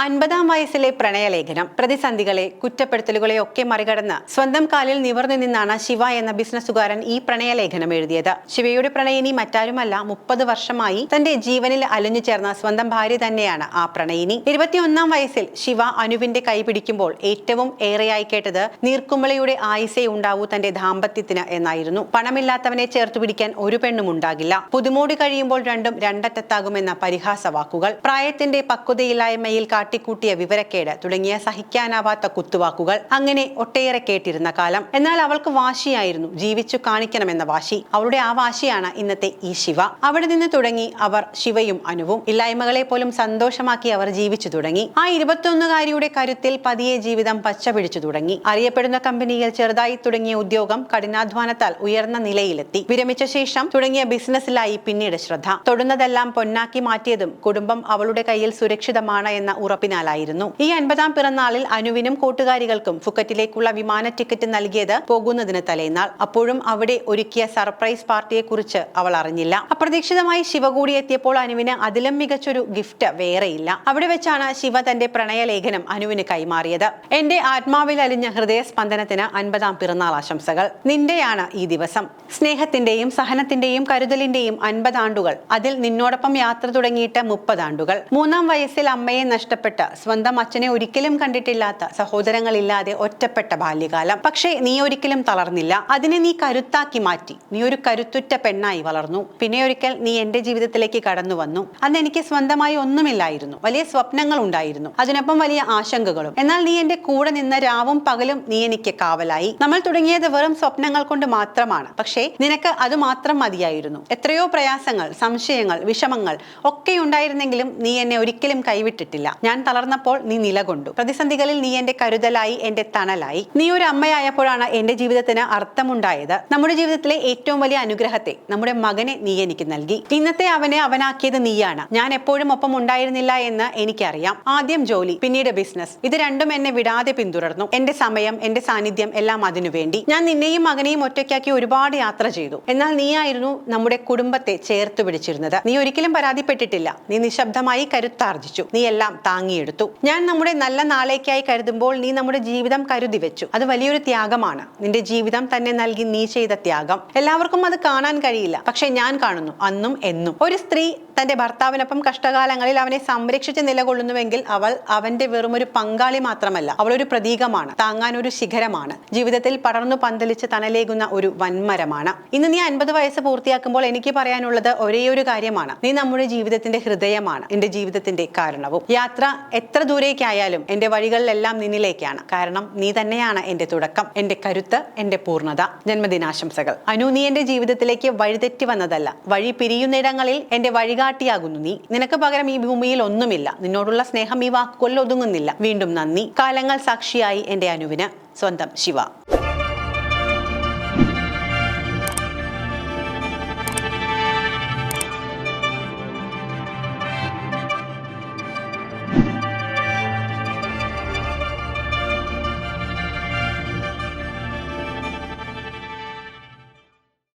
അൻപതാം വയസ്സിലെ പ്രണയലേഖനം. പ്രതിസന്ധികളെ കുറ്റപ്പെടുത്തലുകളെ ഒക്കെ മറികടന്ന് സ്വന്തം കാലിൽ നിവർന്നു നിന്നാണ് ശിവ എന്ന ബിസിനസ്സുകാരൻ ഈ പ്രണയലേഖനം എഴുതിയത്. ശിവയുടെ പ്രണയിനി മറ്റാരുമല്ല. മുപ്പത് വർഷമായി തന്റെ ജീവനിൽ അലിഞ്ഞു ചേർന്ന സ്വന്തം ഭാര്യ തന്നെയാണ് ആ പ്രണയിനി. ഇരുപത്തിയൊന്നാം വയസ്സിൽ ശിവ അനുവിന്റെ കൈ പിടിക്കുമ്പോൾ ഏറ്റവും ഏറെയായി കേട്ടത് നീർക്കുമ്പളയുടെ ആയിസേ ഉണ്ടാവൂ തന്റെ ദാമ്പത്യത്തിന് എന്നായിരുന്നു. പണമില്ലാത്തവനെ ചേർത്ത് പിടിക്കാൻ ഒരു പെണ്ണും ഉണ്ടാകില്ല. പുതുമോടി കഴിയുമ്പോൾ രണ്ടും രണ്ടറ്റത്താകുമെന്ന പരിഹാസ വാക്കുകൾ പ്രായത്തിന്റെ പക്വതയില്ലായ്മയിൽ കാട്ടിക്കൂട്ടിയ വിവരക്കേട് തുടങ്ങിയ സഹിക്കാനാവാത്ത കുത്തുവാക്കുകൾ അങ്ങനെ ഒട്ടേറെ കേട്ടിരുന്ന കാലം. എന്നാൽ അവൾക്ക് വാശിയായിരുന്നു. ജീവിച്ചു കാണിക്കണമെന്ന വാശി. അവളുടെ ആ വാശിയാണ് ഇന്നത്തെ ഈ ശിവ. അവിടെ നിന്ന് തുടങ്ങി അവർ ശിവയും അനുവും ഇല്ലായ്മകളെ പോലും സന്തോഷമാക്കി അവർ ജീവിച്ചു തുടങ്ങി. ആ ഇരുപത്തിയൊന്നുകാരിയുടെ കരുത്തിൽ പതിയെ ജീവിതം പച്ച പിടിച്ചു തുടങ്ങി. അറിയപ്പെടുന്ന കമ്പനിയിൽ ചെറുതായി തുടങ്ങിയ ഉദ്യോഗം കഠിനാധ്വാനത്താൽ ഉയർന്ന നിലയിലെത്തി. വിരമിച്ച ശേഷം തുടങ്ങിയ ബിസിനസ്സിലായി പിന്നീട് ശ്രദ്ധ. തൊടുന്നതെല്ലാം പൊന്നാക്കി മാറ്റിയതും കുടുംബം അവളുടെ കയ്യിൽ സുരക്ഷിതമാണ് എന്ന ഉറപ്പിനാലായിരുന്നു. ഈ അൻപതാം പിറന്നാളിൽ അനുവിനും കൂട്ടുകാരികൾക്കും ഫുക്കറ്റിലേക്കുള്ള വിമാന ടിക്കറ്റ് നൽകിയത് പോകുന്നതിന് തലേന്നാൾ. അപ്പോഴും അവിടെ ഒരുക്കിയ സർപ്രൈസ് പാർട്ടിയെ കുറിച്ച് അവൾ അറിഞ്ഞില്ല. അപ്രതീക്ഷിതമായി ശിവ കൂടി എത്തിയപ്പോൾ അനുവിന് അതിലും മികച്ചൊരു ഗിഫ്റ്റ് വേറെയില്ല. അവിടെ വെച്ചാണ് ശിവ തന്റെ പ്രണയലേഖനം അനുവിന് കൈമാറിയത്. എന്റെ ആത്മാവിൽ അലിഞ്ഞ ഹൃദയ സ്പന്ദനത്തിന് അൻപതാം പിറന്നാൾ ആശംസകൾ. നിന്റെയാണ് ഈ ദിവസം. സ്നേഹത്തിന്റെയും സഹനത്തിന്റെയും കരുതലിന്റെയും അൻപതാണ്ടുകൾ. അതിൽ നിന്നോടൊപ്പം യാത്ര തുടങ്ങിയിട്ട് മുപ്പതാണ്ടുകൾ. മൂന്നാം വയസ്സിൽ അമ്മയെ നഷ്ടപ്പെട്ട സ്വന്തം അച്ഛനെ ഒരിക്കലും കണ്ടിട്ടില്ലാത്ത സഹോദരങ്ങളില്ലാതെ ഒറ്റപ്പെട്ട ബാല്യകാലം. പക്ഷേ നീ ഒരിക്കലും തളർന്നില്ല. അതിനെ നീ കരുത്താക്കി മാറ്റി. നീ ഒരു കരുത്തുറ്റ പെണ്ണായി വളർന്നു. പിന്നെ ഒരിക്കൽ നീ എന്റെ ജീവിതത്തിലേക്ക് കടന്നു വന്നു അന്ന് എനിക്ക് സ്വന്തമായി ഒന്നുമില്ലായിരുന്നു. വലിയ സ്വപ്നങ്ങൾ ഉണ്ടായിരുന്നു. അതിനൊപ്പം വലിയ ആശങ്കകളും. എന്നാൽ നീ എന്റെ കൂടെ നിന്ന രാവും പകലും നീ എനിക്ക് കാവലായി. നമ്മൾ തുടങ്ങിയത് വെറും സ്വപ്നങ്ങൾ കൊണ്ട് മാത്രമാണ്. പക്ഷേ നിനക്ക് അത് മാത്രം മതിയായിരുന്നു. എത്രയോ പ്രയാസങ്ങൾ സംശയങ്ങൾ വിഷമങ്ങൾ ഒക്കെ ഉണ്ടായിരുന്നെങ്കിലും നീ എന്നെ ഒരിക്കലും കൈവിട്ടിട്ടില്ല. ഞാൻ തളർന്നപ്പോൾ നീ നിലകൊണ്ടു പ്രതിസന്ധികളിൽ നീ എന്റെ കരുതലായി എന്റെ തണലായി. നീ ഒരു അമ്മയായപ്പോഴാണ് എന്റെ ജീവിതത്തിന് അർത്ഥമുണ്ടായത്. നമ്മുടെ ജീവിതത്തിലെ ഏറ്റവും വലിയ അനുഗ്രഹത്തെ നമ്മുടെ മകനെ നീ എനിക്ക് നൽകി. ഇന്നത്തെ അവനെ അവനാക്കിയത് നീയാണ്. ഞാൻ എപ്പോഴും ഒപ്പം ഉണ്ടായിരുന്നില്ല എന്ന് എനിക്കറിയാം. ആദ്യം ജോലി പിന്നീട് ബിസിനസ്. ഇത് രണ്ടും എന്നെ വിടാതെ പിന്തുടർന്നു. എന്റെ സമയം എന്റെ സാന്നിധ്യം എല്ലാം അതിനുവേണ്ടി ഞാൻ നിന്നെയും മകനെയും ഒറ്റയ്ക്കാക്കി ഒരുപാട് യാത്ര ചെയ്തു. എന്നാൽ നീയായിരുന്നു നമ്മുടെ കുടുംബത്തെ ചേർത്ത് പിടിച്ചിരുന്നത്. നീ ഒരിക്കലും പരാതിപ്പെട്ടിട്ടില്ല. നീ നിശബ്ദമായി കരുത്താർജിച്ചു. നീ എല്ലാം താങ്ങിയെടുത്തു ഞാൻ നമ്മുടെ നല്ല നാളേക്കായി കരുതുമ്പോൾ നീ നമ്മുടെ ജീവിതം കരുതി വെച്ചു. അത് വലിയൊരു ത്യാഗമാണ്. നിന്റെ ജീവിതം തന്നെ നൽകി നീ ചെയ്ത ത്യാഗം. എല്ലാവർക്കും അത് കാണാൻ കഴിയില്ല. പക്ഷെ ഞാൻ കാണുന്നു. അന്നും എന്നും. ഒരു സ്ത്രീ തന്റെ ഭർത്താവിനൊപ്പം കഷ്ടകാലങ്ങളിൽ അവനെ സംരക്ഷിച്ച് നിലകൊള്ളുന്നുവെങ്കിൽ അവൾ അവന്റെ വെറും ഒരു പങ്കാളി മാത്രമല്ല. അവൾ ഒരു പ്രതീകമാണ്. താങ്ങാൻ ഒരു ശിഖരമാണ്. ജീവിതത്തിൽ പടർന്നു പന്തലിച്ച് തണലേകുന്ന ഒരു വൻമരമാണ്. ഇന്ന് നീ അൻപത് വയസ്സ് പൂർത്തിയാക്കുമ്പോൾ എനിക്ക് പറയാനുള്ളത് ഒരേ ഒരു കാര്യമാണ്. നീ നമ്മുടെ ജീവിതത്തിന്റെ ഹൃദയമാണ്. എന്റെ ജീവിതത്തിന്റെ കാരണവും. യാത്ര എത്ര ദൂരേക്കായാലും എന്റെ വഴികളിലെല്ലാം നിന്നിലേക്കാണ്. കാരണം നീ തന്നെയാണ് എന്റെ തുടക്കം എന്റെ കരുത്ത് എന്റെ പൂർണത ജന്മദിനാശംസകൾ. അനു നീ എന്റെ ജീവിതത്തിലേക്ക് വഴിതെറ്റി വന്നതല്ല. വഴി പിരിയുന്നിടങ്ങളിൽ എന്റെ വഴികാട്ടിയാകുന്നു നീ. നിനക്ക് പകരം ഈ ഭൂമിയിൽ ഒന്നുമില്ല. നിന്നോടുള്ള സ്നേഹം ഈ വാക്കുകളിൽ ഒതുങ്ങുന്നില്ല. വീണ്ടും നന്ദി. കാലങ്ങൾ സാക്ഷിയായി എന്റെ അനുവിന് സ്വന്തം ശിവ.